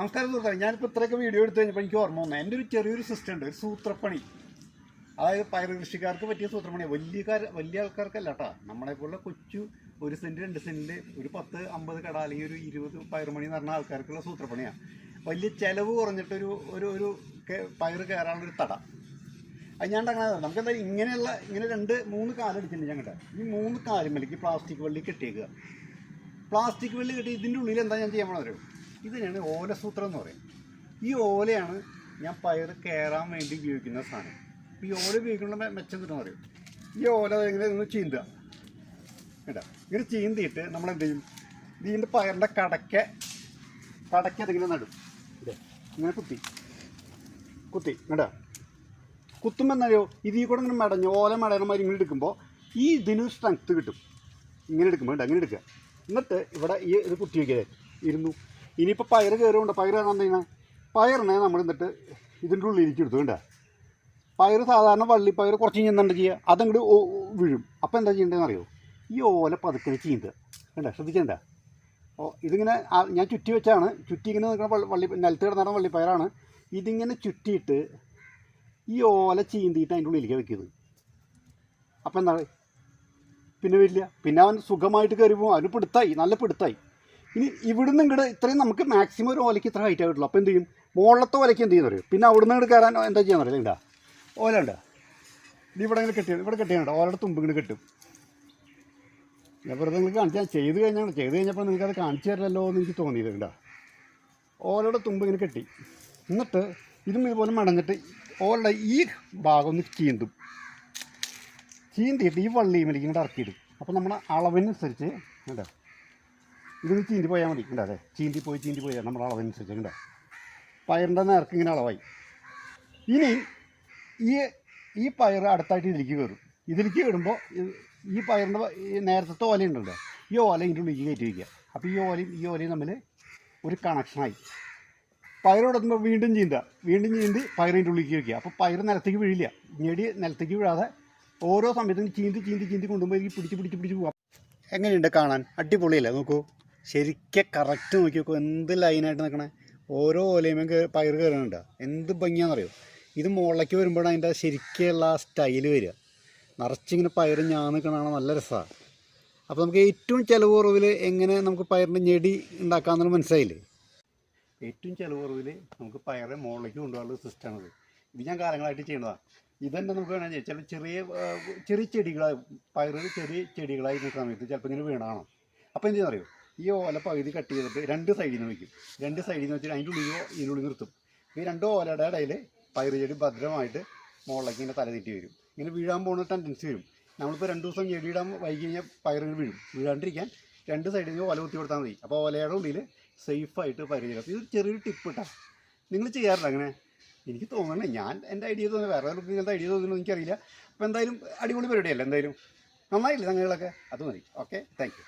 നമസ്കാരം സുഹൃത്തുക്കളെ ഞാനിപ്പോൾ ഇത്രയൊക്കെ വീഡിയോ എടുത്തു കഴിഞ്ഞപ്പോൾ എനിക്ക് ഓർമ്മ വന്നു. എന്റെ ഒരു ചെറിയൊരു സിസ്റ്റം ഉണ്ട് ഒരു സൂത്രപ്പണി. അതായത് പയർ കൃഷിക്കാർക്ക് പറ്റിയ സൂത്രപ്പണി. വലിയ വലിയ ആൾക്കാർക്കല്ല കേട്ടോ നമ്മളെ പോലുള്ള കൊച്ചു ഒരു സെന്റ് രണ്ട് സെന്റിൽ ഒരു പത്ത് അമ്പത് കട അല്ലെങ്കിൽ ഒരു ഇരുപത് പയറുമണി എന്ന് പറഞ്ഞ ആൾക്കാർക്കുള്ള സൂത്രപ്പണിയാണ് വലിയ ചിലവ് കുറഞ്ഞിട്ടൊരു ഒരു ഒരു പയർ കയറാനുള്ളൊരു തട. അത് ഞാൻ അങ്ങനെ നമുക്ക് എന്തായാലും ഇങ്ങനെയുള്ള ഇങ്ങനെ രണ്ട് മൂന്ന് കാലടിച്ചിട്ടുണ്ട് ഞങ്ങളുടെ ഈ മൂന്ന് കാലുമലേക്ക് പ്ലാസ്റ്റിക് വള്ളി കെട്ടിയേക്കുക. പ്ലാസ്റ്റിക് വള്ളി കെട്ടി ഇതിന്റെ ഉള്ളിൽ എന്താ ഞാൻ ചെയ്യാൻ അറിയോ? ഇതിനാണ് ഓലസൂത്രം എന്ന് പറയും. ഈ ഓലയാണ് ഞാൻ പയർ കയറാൻ വേണ്ടി ഉപയോഗിക്കുന്ന സാധനം. ഈ ഓല ഉപയോഗിക്കുന്ന മെച്ചം എന്ന് പറയും. ഈ ഓല ഇങ്ങനെ ഒന്ന് ചീന്തുക. കേട്ടോ? ഇങ്ങനെ ചീന്തിയിട്ട് നമ്മൾ എന്ത് ചെയ്യും? ഇതിന്റെ പയറിന്റെ കടക്ക കടക്ക അതിങ്ങനെ നടും. ഇങ്ങനെ കുത്തി. കുത്തി കേട്ടോ? കുത്തുമ്പോൾ എന്നറിയോ ഇതിൽ കൂടെ ഇങ്ങനെ മടഞ്ഞ് ഓല മടയുന്ന മാതിരി ഇങ്ങനെ എടുക്കുമ്പോൾ ഈ ഇതിന് സ്ട്രെങ്ത്ത് കിട്ടും. ഇങ്ങനെ എടുക്കുമ്പോൾ കേട്ടോ അങ്ങനെ എടുക്കുക. എന്നിട്ട് ഇവിടെ ഈ ഇത് കുത്തി വയ്ക്കുക ഇരുന്നു. ഇനിയിപ്പോൾ പയർ കയറുകൊണ്ട് പയർ എന്ത് ചെയ്യണം? പയറിനെ നമ്മൾ എന്നിട്ട് ഇതിന്റെ ഉള്ളിൽ എടുത്തു കണ്ടോ? പയർ സാധാരണ വള്ളി വള്ളിപ്പയർ കുറച്ച് എന്താ ചെയ്യുക. അതങ്ങോട്ട് വീഴും. അപ്പോൾ എന്താ ചെയ്യേണ്ടതെന്ന് അറിയോ? ഈ ഓല പതുക്കെ ചീന്തുക. കണ്ടോ? ശ്രദ്ധിക്കണ്ട ഓ ഇതിങ്ങനെ ഞാൻ ചുറ്റി വെച്ചാണ്. ചുറ്റി ഇങ്ങനെ നിൽക്കുന്ന വള്ളി നിലത്ത് കിടന്നിടന്ന വള്ളിപ്പയറാണ്. ഇതിങ്ങനെ ചുറ്റിയിട്ട് ഈ ഓല ചീന്തിയിട്ട് അതിന്റെ ഉള്ളിലേക്ക് വെക്കുന്നത് അപ്പം എന്താണ്? പിന്നെ വരില്ല. പിന്നെ അവൻ സുഖമായിട്ട് കയറി പോകും അവന് പിടുത്തായി. നല്ല പിടുത്തായി. ഇനി ഇവിടുന്ന് ഇങ്ങോട്ട് ഇത്രയും നമുക്ക് മാക്സിമം ഒരു ഓലയ്ക്ക് ഇത്ര ഹൈറ്റ് ആയിട്ടുള്ളൂ. അപ്പോൾ എന്ത് ചെയ്യും? മുകളിലത്തെ ഓലയ്ക്ക് എന്ത് ചെയ്യുന്നവർ പിന്നെ അവിടുന്ന് ഇങ്ങോട്ട് കയറാൻ എന്താ ചെയ്യാൻ അറിയില്ല ഇണ്ടാ ഓല ഉണ്ട് ഇത് ഇവിടെ ഇങ്ങനെ കെട്ടിയാണ് ഇവിടെ കെട്ടിയാണ് ഓലയുടെ തുമ്പ് ഇങ്ങനെ കെട്ടും. ഞാൻ വെറുതെ നിങ്ങൾക്ക് കാണിച്ചാൽ ചെയ്ത് കഴിഞ്ഞാണ്. ചെയ്ത് കഴിഞ്ഞപ്പോൾ നിങ്ങൾക്ക് അത് കാണിച്ചു തരില്ലല്ലോ എന്ന് എനിക്ക് തോന്നിയത് ഓലയുടെ തുമ്പ് ഇങ്ങനെ കെട്ടി. എന്നിട്ട് ഇതും ഇതുപോലെ മടങ്ങിട്ട് ഓലയുടെ ഈ ഭാഗം ഒന്ന് ചീന്തും. ചീന്തിയിട്ട് ഈ വള്ളിയുമേലേക്ക് ഇങ്ങോട്ട് ഇറക്കിയിടും. അപ്പോൾ നമ്മുടെ അളവിനനുസരിച്ച് കേട്ടോ ഇതിന് ചീന്തി പോയാൽ മതി. അതെ ചീന്തി പോയി ചീന്തി പോയി. നമ്മുടെ അളവനുസരിച്ച് കണ്ടോ? പയറിന്റെ നേർക്ക് ഇങ്ങനെ അളവായി. ഇനി ഈ ഈ പയർ അടുത്തായിട്ട് ഇതിലേക്ക് കയറും. ഇതിലേക്ക് കയറുമ്പോൾ ഈ പയറിന്റെ നേരത്തെ ഓലയുണ്ടല്ലോ ഈ ഓല ഇതിന്റെ ഉള്ളിലേക്ക് കയറ്റി വയ്ക്കുക. അപ്പോൾ ഈ ഓലയും ഈ ഓലയും തമ്മിൽ ഒരു കണക്ഷനായി പയറോടെത്തുമ്പോൾ വീണ്ടും ചീന്താ വീണ്ടും ചീന്തി പയറിന്റെ ഉള്ളിലേക്ക് വയ്ക്കുക. അപ്പോൾ പയർ നിലത്തേക്ക് വീഴില്ല. ഞെടി നിലത്തേക്ക് വീഴാതെ ഓരോ സമയത്തും ചീന്തി ചീന്തി ചീന്തി കൊണ്ടുപോയി പിടിച്ച് പിടിച്ച് പിടിച്ച് പോവാം. എങ്ങനെയുണ്ട് കാണാൻ? അടിപൊളിയല്ലേ? നോക്കൂ. ശരിക്കും കറക്റ്റ് നോക്കി നോക്കും എന്ത് ലൈനായിട്ട് നിൽക്കണേ ഓരോ ഓലയുമേ പയർ കയറുന്നുണ്ട് എന്ത് ഭംഗിയാണെന്നറിയോ? ഇത് മുകളിലേക്ക് വരുമ്പോഴാണ് അതിന്റെ ശരിക്കുള്ള ആ സ്റ്റൈൽ വരിക നിറച്ചിങ്ങനെ പയർ ഞാൻ നിൽക്കണതാണ് നല്ല രസമാണ് അപ്പോൾ നമുക്ക് ഏറ്റവും ചിലവ് കുറവിൽ എങ്ങനെ നമുക്ക് പയറിന്റെ ഞെടി ഉണ്ടാക്കാമെന്നുള്ള മനസ്സിലായില്ലേ? ഏറ്റവും ചിലവ് കുറവിൽ നമുക്ക് പയറ് മുകളിലേക്ക് കൊണ്ടുപോകാനുള്ള സിസ്റ്റമാണത് ഇത്. ഞാൻ കാലങ്ങളായിട്ട് ചെയ്യുന്നതാണ് ഇതന്നെ നമുക്ക് വേണമെങ്കിൽ. ചില ചെറിയ ചെറിയ ചെടികളായി പയറ് ചെറിയ ചെടികളായി നിൽക്കുന്ന സമയത്ത് ചിലപ്പോൾ ഇങ്ങനെ വീണാണോ? അപ്പോൾ എന്ത് ചെയ്യുന്നറിയോ? ഈ ഓല പകുതി കട്ട് ചെയ്തിട്ട് രണ്ട് സൈഡിൽ നിന്ന് വയ്ക്കും രണ്ട് സൈഡിൽ നിന്ന് വെച്ചിട്ട് അതിന്റെ ഉള്ളിൽ ഇതിന്റെ ഉള്ളിൽ നിർത്തും. ഈ രണ്ട് ഓലയുടെ ഇടയിൽ പയറ് ചെടി ഭദ്രമായിട്ട് മുകളിലേക്ക് ഇങ്ങനെ തലതിറ്റി വരും. ഇങ്ങനെ വീഴാൻ പോകുന്ന ടെൻഡൻസി വരും. നമ്മളിപ്പോൾ രണ്ട് ദിവസം ചെടിയിടാൻ വൈകി കഴിഞ്ഞാൽ പയറുകൾ വീഴും. വീഴാണ്ടിരിക്കാൻ രണ്ട് സൈഡിൽ നിന്ന് ഓല കുത്തി കൊടുത്താൽ മതി. അപ്പോൾ ഓലയുടെ ഉള്ളിൽ സേഫായിട്ട് പയറ് ചെയ്യും ഇത് ചെറിയൊരു ടിപ്പ് ഇട്ടാ നിങ്ങൾ ചെയ്യാറില്ല അങ്ങനെ? എനിക്ക് തോന്നണേ. ഞാൻ എന്റെ ഐഡിയ തോന്നുന്നു. വേറെ ആർക്കും ഇങ്ങനത്തെ ഐഡിയ തോന്നുന്നു എനിക്കറിയില്ല. അപ്പോൾ എന്തായാലും അടിപൊളി പരിപാടിയല്ല എന്തായാലും? നന്നായില്ലേ സംഗതികളൊക്കെ? അത് മതി. Okay thank